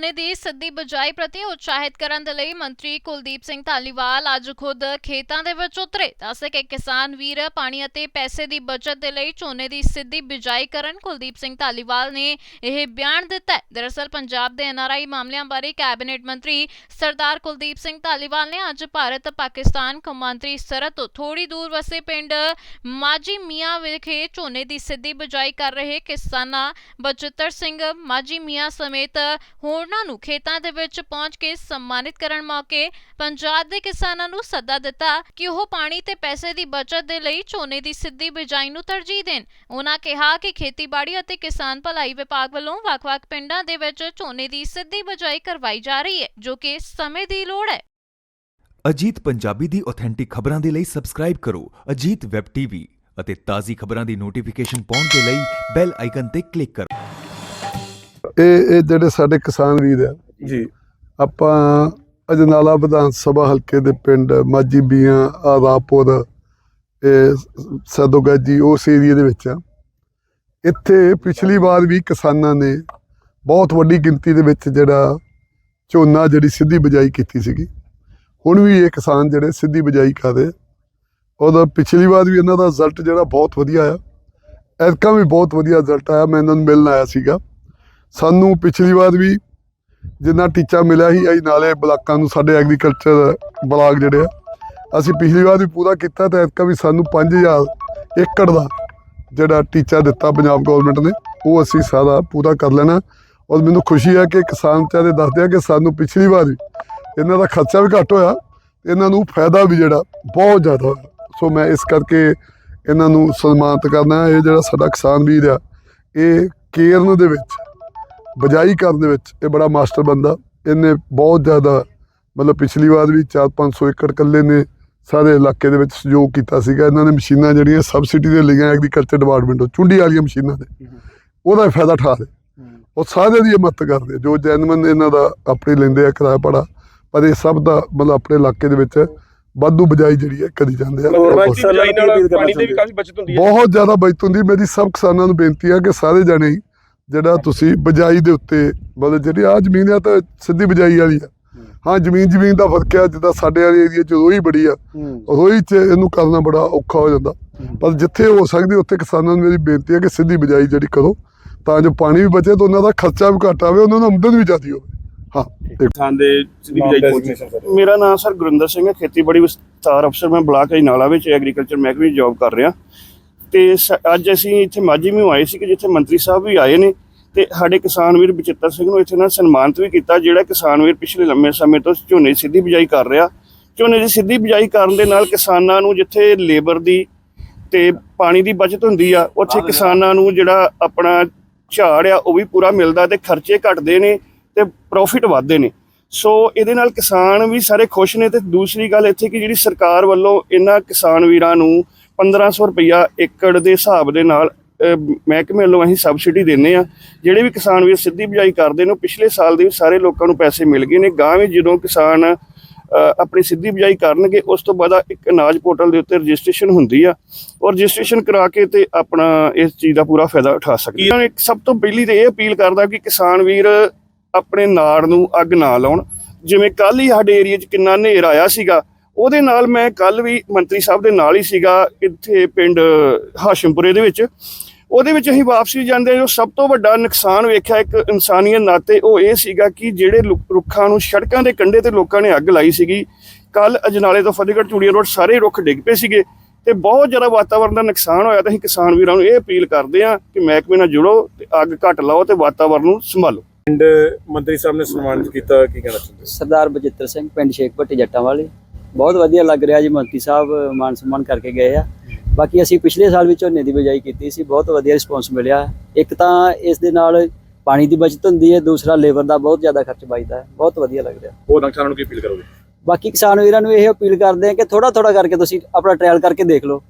ਝੋਨੇ ਦੀ ਸਿੱਧੀ ਬਿਜਾਈ ਪ੍ਰਤੀ ਉਤਸ਼ਾਹਿਤ ਕਰਨ ਦੇ ਲਈ ਮੰਤਰੀ ਕੁਲਦੀਪ ਸਿੰਘ ਧਾਲੀਵਾਲ ਅੱਜ ਖੁਦ ਖੇਤਾਂ ਦੇ ਵਿੱਚ ਉਤਰੇ। ਦੱਸੇ ਕਿ ਕਿਸਾਨ ਵੀਰ ਪਾਣੀ ਅਤੇ ਪੈਸੇ ਦੀ ਬਚਤ ਦੇ ਲਈ ਝੋਨੇ ਦੀ ਸਿੱਧੀ ਬਿਜਾਈ ਕਰਨ ਕੁਲਦੀਪ ਸਿੰਘ ਧਾਲੀਵਾਲ ਨੇ ਇਹ ਬਿਆਨ ਦਿੱਤਾ ਹੈ। ਦਰਅਸਲ ਪੰਜਾਬ ਦੇ ਐਨਆਰਆਈ ਮਾਮਲਿਆਂ ਬਾਰੇ ਕੈਬਨਿਟ ਮੰਤਰੀ ਸਰਦਾਰ ਕੁਲਦੀਪ ਸਿੰਘ ਧਾਲੀਵਾਲ ਨੇ ਅੱਜ ਭਾਰਤ ਪਾਕਿਸਤਾਨ ਕੌਮਾਂਤਰੀ ਸਰਹੱਦ ਤੋਂ ਥੋੜੀ ਦੂਰ ਵਸੇ ਪਿੰਡ ਮਾਜੀ ਮੀਆਂ ਵਿਖੇ ਝੋਨੇ ਦੀ ਸਿੱਧੀ ਬਿਜਾਈ ਕਰ ਰਹੇ ਕਿਸਾਨਾਂ ਬਚਿੱਤਰ ਸਿੰਘ ਮਾਜੀ ਮੀਆਂ ਸਮੇਤ ਹੋਰਨਾਂ ਨੂੰ ਖੇਤਾਂ ਦੇ ਵਿੱਚ ਪਹੁੰਚ ਕੇ ਸਨਮਾਨਿਤ ਕਰਨ ਮੌਕੇ ਪੰਜਾਬ ਦੇ ਕਿਸਾਨਾਂ ਨੂੰ ਸੱਦਾ ਦਿੱਤਾ ਕਿ ਉਹ ਪਾਣੀ ਤੇ ਪੈਸੇ ਦੀ ਬਚਤ ਦੇ ਲਈ ਝੋਨੇ ਦੀ ਸਿੱਧੀ ਬਿਜਾਈ ਨੂੰ ਤਰਜੀਹ ਦੇਣ। ਉਹਨਾਂ ਕਿਹਾ ਕਿ ਖੇਤੀਬਾੜੀ ਅਤੇ ਕਿਸਾਨ ਭਲਾਈ ਵਿਭਾਗ ਵੱਲੋਂ ਵੱਖ-ਵੱਖ ਪਿੰਡਾਂ ਦੇ ਵਿੱਚ ਝੋਨੇ ਦੀ ਸਿੱਧੀ ਬਿਜਾਈ ਕਰਵਾਈ ਜਾ ਰਹੀ ਹੈ, ਜੋ ਕਿ ਸਮੇਂ ਦੀ ਲੋੜ ਹੈ। ਅਜੀਤ ਪੰਜਾਬੀ ਦੀ ਆਥੈਂਟਿਕ ਖਬਰਾਂ ਦੇ ਲਈ ਸਬਸਕ੍ਰਾਈਬ ਕਰੋ ਅਜੀਤ ਵੈਬ ਟੀਵੀ ਅਤੇ ਤਾਜ਼ੀ ਖਬਰਾਂ ਦੀ ਨੋਟੀਫਿਕੇਸ਼ਨ ਪਾਉਣ ਦੇ ਲਈ ਬੈਲ ਆਈਕਨ ਤੇ ਕਲਿੱਕ ਕਰੋ। ਇਹ ਇਹ ਜਿਹੜੇ ਸਾਡੇ ਕਿਸਾਨ ਵੀਰ ਆ ਜੀ। ਆਪਾਂ ਅਜਨਾਲਾ ਵਿਧਾਨ ਸਭਾ ਹਲਕੇ ਦੇ ਪਿੰਡ ਮਾਜੀ ਬੀਆਂ ਆਦਾਪੁਰ ਇਹ ਸਦੋਗਾਜੀ ਉਸ ਏਰੀਏ ਦੇ ਵਿੱਚ ਆ। ਇੱਥੇ ਪਿਛਲੀ ਵਾਰ ਵੀ ਕਿਸਾਨਾਂ ਨੇ ਬਹੁਤ ਵੱਡੀ ਗਿਣਤੀ ਦੇ ਵਿੱਚ ਜਿਹੜਾ ਝੋਨਾ ਜਿਹੜੀ ਸਿੱਧੀ ਬਿਜਾਈ ਕੀਤੀ ਸੀਗੀ। ਹੁਣ ਵੀ ਇਹ ਕਿਸਾਨ ਜਿਹੜੇ ਸਿੱਧੀ ਬਿਜਾਈ ਕਰ ਰਹੇ ਉਹਦਾ ਪਿਛਲੀ ਵਾਰ ਵੀ ਇਹਨਾਂ ਦਾ ਰਿਜ਼ਲਟ ਜਿਹੜਾ ਬਹੁਤ ਵਧੀਆ ਆ। ਐਤਕਾਂ ਵੀ ਬਹੁਤ ਵਧੀਆ ਰਿਜ਼ਲਟ ਆਇਆ ਮੈਂ ਇਹਨਾਂ ਨੂੰ ਮਿਲਣ ਆਇਆ ਸੀਗਾ। ਸਾਨੂੰ ਪਿਛਲੀ ਵਾਰ ਵੀ ਜਿੰਨਾ ਟੀਚਾ ਮਿਲਿਆ ਸੀ, ਅਸੀਂ ਨਾਲੇ ਬਲਾਕਾਂ ਨੂੰ ਸਾਡੇ ਐਗਰੀਕਲਚਰ ਬਲਾਕ ਜਿਹੜੇ ਆ, ਅਸੀਂ ਪਿਛਲੀ ਵਾਰ ਵੀ ਪੂਰਾ ਕੀਤਾ ਤਾਂ ਐਤਕਾਂ ਵੀ ਸਾਨੂੰ 5000 ਏਕੜ ਦਾ ਜਿਹੜਾ ਟੀਚਾ ਦਿੱਤਾ ਪੰਜਾਬ ਗਵਰਨਮੈਂਟ ਨੇ, ਉਹ ਅਸੀਂ ਸਾਰਾ ਪੂਰਾ ਕਰ ਲੈਣਾ। ਔਰ ਮੈਨੂੰ ਖੁਸ਼ੀ ਹੈ ਕਿ ਕਿਸਾਨ ਵਿਚਾਰੇ ਦੱਸਦੇ ਆ ਕਿ ਸਾਨੂੰ ਪਿਛਲੀ ਵਾਰ ਵੀ ਇਹਨਾਂ ਦਾ ਖਰਚਾ ਵੀ ਘੱਟ ਹੋਇਆ, ਇਹਨਾਂ ਨੂੰ ਫਾਇਦਾ ਵੀ ਜਿਹੜਾ ਬਹੁਤ ਜ਼ਿਆਦਾ ਹੋਇਆ। ਸੋ ਮੈਂ ਇਸ ਕਰਕੇ ਇਹਨਾਂ ਨੂੰ ਸਨਮਾਨਿਤ ਕਰਨਾ ਇਹ ਜਿਹੜਾ ਸਾਡਾ ਕਿਸਾਨ ਵੀਰ ਆ, ਇਹ ਕੇਰਨ ਦੇ ਵਿੱਚ ਬਜਾਈ ਕਰਨ ਦੇ ਵਿੱਚ ਇਹ ਬੜਾ ਮਾਸਟਰ ਬੰਦਾ। ਇਹਨੇ ਬਹੁਤ ਜ਼ਿਆਦਾ ਮਤਲਬ ਪਿਛਲੀ ਵਾਰ ਵੀ 4-500 ਏਕੜ ਕੱਲੇ ਨੇ ਸਾਰੇ ਇਲਾਕੇ ਦੇ ਵਿੱਚ ਸਹਿਯੋਗ ਕੀਤਾ ਸੀਗਾ। ਇਹਨਾਂ ਨੇ ਮਸ਼ੀਨਾਂ ਜਿਹੜੀਆਂ ਸਬਸਿਡੀ ਦੇ ਲਈਆਂ ਐਗਰੀਕਲਚਰ ਡਿਪਾਰਟਮੈਂਟ ਤੋਂ ਚੁੰਡੀ ਵਾਲੀਆਂ ਮਸ਼ੀਨਾਂ ਦੇ। ਉਹਦਾ ਫਾਇਦਾ ਠਾ ਰਹੇ ਉਹ ਸਾਰੇ ਦੀ ਮਦਦ ਕਰਦੇ ਆ। ਜੋ ਜੈਨੂਇਨ ਇਹਨਾਂ ਦਾ ਆਪਣੀ ਲੈਂਦੇ ਆ ਕਿਰਾਇਆ ਪੜਾ ਪਰ ਇਹ ਸਭ ਦਾ ਮਤਲਬ ਆਪਣੇ ਇਲਾਕੇ ਦੇ ਵਿੱਚ ਵਾਧੂ ਬਜਾਈ ਜਿਹੜੀ ਹੈ ਕਰੀ ਜਾਂਦੇ ਆ। ਮਤਲਬ ਦੀ ਬਿਜਾਈ ਨਾਲ ਪਾਣੀ ਦੀ ਵੀ ਕਾਫੀ ਬਚਤ ਹੁੰਦੀ ਹੈ। ਬਹੁਤ ਜ਼ਿਆਦਾ ਬਚਤ ਹੁੰਦੀ ਮੇਰੀ ਸਭ ਕਿਸਾਨਾਂ ਨੂੰ ਬੇਨਤੀ ਹੈ ਕਿ ਸਾਰੇ ਜਣੇ ਹੀ ਜਿਹੜਾ ਤੁਸੀਂ ਬਜਾਈ ਦੇ ਉੱਤੇ ਮਤਲਬ ਜਿਹੜੀ ਆ ਜ਼ਮੀਨ ਆ ਤਾਂ ਸਿੱਧੀ ਬਜਾਈ ਵਾਲੀ ਆ। ਹਾਂ। ਜ਼ਮੀਨ ਜ਼ਮੀਨ ਦਾ ਫ਼ਰਕ ਆ ਜਿੱਦਾਂ ਸਾਡੇ ਵਾਲੇ ਏਰੀਆ 'ਚ ਰੋਈ ਬੜੀ ਆ। ਰੋਈ 'ਚ ਇਹਨੂੰ ਕਰਨਾ ਬੜਾ ਔਖਾ ਹੋ ਜਾਂਦਾ। ਪਰ ਜਿੱਥੇ ਹੋ ਸਕਦੀ ਉੱਥੇ ਕਿਸਾਨਾਂ ਨੂੰ ਮੇਰੀ ਬੇਨਤੀ ਹੈ ਕਿ ਸਿੱਧੀ ਬਜਾਈ ਜਿਹੜੀ ਕਰੋ ਤਾਂ ਜੋ ਪਾਣੀ ਵੀ ਬਚੇ ਤੇ ਉਹਨਾਂ ਦਾ ਖਰਚਾ ਵੀ ਘੱਟ ਆਵੇ ਉਹਨਾਂ ਨੂੰ ਆਮਦਨ ਵੀ ਜ਼ਿਆਦੀ ਹੋਵੇ। ਹਾਂ ਇੱਕ ਕਿਸਾਨ ਦੇ ਸਿੱਧੀ ਬਿਜਾਈ ਪਹੁੰਚੀ। ਮੇਰਾ ਨਾਮ ਸਰ ਗੁਰਿੰਦਰ ਸਿੰਘ ਹੈ ਖੇਤੀਬਾੜੀ ਵਿਸਤਾਰ ਅਫਸਰ। ਮੈਂ ਬਲਾਕ ਅਜਨਾਲਾ ਵਿੱਚ ਐਗਰੀਕਲਚਰ ਮਹਿਕਮੇ ਜੌਬ ਕਰ ਰਿਹਾ। ਤੇ ਅੱਜ ਅਸੀਂ ਇੱਥੇ ਮਾਝੀ ਨੂੰ ਆਏ ਸੀ ਕਿ ਜਿੱਥੇ ਮੰਤਰੀ ਸਾਹਿਬ ਵੀ ਆਏ ਨੇ ਤੇ ਸਾਡੇ ਕਿਸਾਨ ਵੀਰ ਬਚਿੱਤਰ ਸਿੰਘ ਨੂੰ ਇੱਥੇ ਨਾਲ ਸਨਮਾਨਿਤ ਵੀ ਕੀਤਾ ਜਿਹੜਾ ਕਿਸਾਨ ਵੀਰ ਪਿਛਲੇ ਲੰਮੇ ਸਮੇਂ ਤੋਂ ਝੋਨੇ ਦੀ ਸਿੱਧੀ ਬਿਜਾਈ ਕਰ ਰਿਹਾ। ਝੋਨੇ ਦੀ ਸਿੱਧੀ ਬਿਜਾਈ ਕਰਨ ਦੇ ਨਾਲ ਕਿਸਾਨਾਂ ਨੂੰ ਜਿੱਥੇ ਲੇਬਰ ਦੀ ਤੇ ਪਾਣੀ ਦੀ ਬਚਤ ਹੁੰਦੀ ਆ ਉੱਥੇ ਕਿਸਾਨਾਂ ਨੂੰ ਜਿਹੜਾ ਆਪਣਾ ਝਾੜ ਆ ਉਹ ਵੀ ਪੂਰਾ ਮਿਲਦਾ ਤੇ ਖਰਚੇ ਘਟਦੇ ਨੇ ਤੇ ਪ੍ਰੋਫਿਟ ਵੱਧਦੇ ਨੇ। ਸੋ ਇਹਦੇ ਨਾਲ ਕਿਸਾਨ ਵੀ ਸਾਰੇ ਖੁਸ਼ ਨੇ ਤੇ ਦੂਸਰੀ ਗੱਲ ਇੱਥੇ ਕਿ ਜਿਹੜੀ ਸਰਕਾਰ ਵੱਲੋਂ ਇਹਨਾਂ ਕਿਸਾਨ ਵੀਰਾਂ ਨੂੰ 1500 ਰੁਪਇਆ ਏਕੜ ਦੇ ਹਿਸਾਬ ਦੇ ਨਾਲ ਮਹਿਕਮੇ ਵੱਲੋਂ ਅਸੀਂ ਸਬਸਿਡੀ ਦਿੰਨੇ ਆ ਜਿਹੜੇ ਵੀ ਕਿਸਾਨ ਵੀਰ ਸਿੱਧੀ ਬਿਜਾਈ ਕਰਦੇ ਨੇ, ਉਹ ਪਿਛਲੇ ਸਾਲ ਦੇ ਵੀ ਸਾਰੇ ਲੋਕਾਂ ਨੂੰ ਪੈਸੇ ਮਿਲ ਗਏ ਨੇ। ਗਾਂ ਵੀ ਜਦੋਂ ਕਿਸਾਨ ਆਪਣੀ ਸਿੱਧੀ ਬਿਜਾਈ ਕਰਨਗੇ, ਉਸ ਤੋਂ ਬਾਅਦ ਇੱਕ ਅਨਾਜ ਪੋਰਟਲ ਦੇ ਉੱਤੇ ਰਜਿਸਟ੍ਰੇਸ਼ਨ ਹੁੰਦੀ ਆ ਔਰ ਰਜਿਸਟ੍ਰੇਸ਼ਨ ਕਰਾ ਕੇ ਤੇ ਆਪਣਾ ਇਸ ਚੀਜ਼ ਦਾ ਪੂਰਾ ਫਾਇਦਾ ਉਠਾ ਸਕਦੇ ਆ ਇੱਕ ਸਭ ਤੋਂ ਪਹਿਲੀ ਤੇ ਇਹ ਅਪੀਲ ਕਰਦਾ ਕਿ ਕਿਸਾਨ ਵੀਰ ਆਪਣੇ ਨਾੜ ਨੂੰ ਅੱਗ ਨਾ ਲਾਉਣ। ਜਿਵੇਂ ਕੱਲ ਹੀ ਸਾਡੇ ਏਰੀਆ 'ਚ ਕਿੰਨਾ ਹਨੇਰ ਆਇਆ ਸੀਗਾ ਉਹਦੇ ਨਾਲ ਮੈਂ ਕੱਲ ਵੀ ਮੰਤਰੀ ਸਾਹਿਬ ਦੇ ਨਾਲ ਹੀ ਸੀਗਾ ਇੱਥੇ ਪਿੰਡ ਹਾਸ਼ਮਪੁਰੇ ਦੇ ਵਿੱਚ। ਉਹਦੇ ਵਿੱਚ ਅਸੀਂ ਵਾਪਸੀ ਜਾਂਦੇ ਜੋ ਸਭ ਤੋਂ ਵੱਡਾ ਨੁਕਸਾਨ ਵੇਖਿਆ ਇੱਕ ਇਨਸਾਨੀਅਤ ਨਾਤੇ ਉਹ ਇਹ ਸੀਗਾ ਕਿ ਜਿਹੜੇ ਰੁੱਖਾਂ ਨੂੰ ਸੜਕਾਂ ਦੇ ਕੰਢੇ ਤੇ ਲੋਕਾਂ ਨੇ ਅੱਗ ਲਾਈ ਸੀਗੀ। ਕੱਲ ਅਜਨਾਲੇ ਤੋਂ ਫਤਿਹਗੜ੍ਹ ਚੂੜੀਆ ਰੋਡ ਸਾਰੇ ਰੁੱਖ ਡਿੱਗ ਪਏ ਸੀਗੇ ਤੇ ਬਹੁਤ ਜ਼ਿਆਦਾ ਵਾਤਾਵਰਣ ਦਾ ਨੁਕਸਾਨ ਹੋਇਆ ਤਾਂ ਅਸੀਂ ਕਿਸਾਨ ਵੀਰਾਂ ਨੂੰ ਇਹ ਅਪੀਲ ਕਰਦੇ ਹਾਂ ਕਿ ਮਹਿਕਮੇ ਨਾਲ ਜੁੜੋ ਤੇ ਅੱਗ ਘੱਟ ਲਾਓ ਤੇ ਵਾਤਾਵਰਣ ਨੂੰ ਸੰਭਾਲੋ। ਮੰਤਰੀ ਸਾਹਿਬ ਨੇ ਸਨਮਾਨਿਤ ਕੀਤਾ ਕੀ ਕਹਿਣਾ ਚਾਹੁੰਦੇ ਸਰਦਾਰ ਬਜਿੱਤਰ ਸਿੰਘ ਪਿੰਡ ਸ਼ੇਖ ਭੱਟੀ ਜੱਟਾਂ ਵਾਲੇ ਬਹੁਤ ਵਧੀਆ ਲੱਗ ਰਿਹਾ ਜੀ ਮੰਤਰੀ ਸਾਹਿਬ ਮਾਨ ਸਨਮਾਨ ਕਰਕੇ ਗਏ ਆ। ਬਾਕੀ ਅਸੀਂ ਪਿਛਲੇ ਸਾਲ ਵੀ ਝੋਨੇ ਦੀ ਬਿਜਾਈ ਕੀਤੀ ਸੀ ਬਹੁਤ ਵਧੀਆ ਰਿਸਪੌਂਸ ਮਿਲਿਆ। ਇੱਕ ਤਾਂ ਇਸ ਦੇ ਨਾਲ ਪਾਣੀ ਦੀ ਬਚਤ ਹੁੰਦੀ ਹੈ ਦੂਸਰਾ ਲੇਬਰ ਦਾ ਬਹੁਤ ਜ਼ਿਆਦਾ ਖਰਚ ਬਚਦਾ ਹੈ ਬਹੁਤ ਵਧੀਆ ਲੱਗ ਰਿਹਾ। ਹੋਰ ਕਿਸਾਨਾਂ ਨੂੰ ਕੀ ਅਪੀਲ ਕਰੋਗੇ? ਬਾਕੀ ਕਿਸਾਨ ਵੀਰਾਂ ਨੂੰ ਇਹ ਅਪੀਲ ਕਰਦੇ ਆ ਕਿ ਥੋੜਾ ਥੋੜਾ ਕਰਕੇ ਤੁਸੀਂ ਆਪਣਾ ਟ੍ਰਾਇਲ ਕਰਕੇ ਦੇਖ ਲਓ।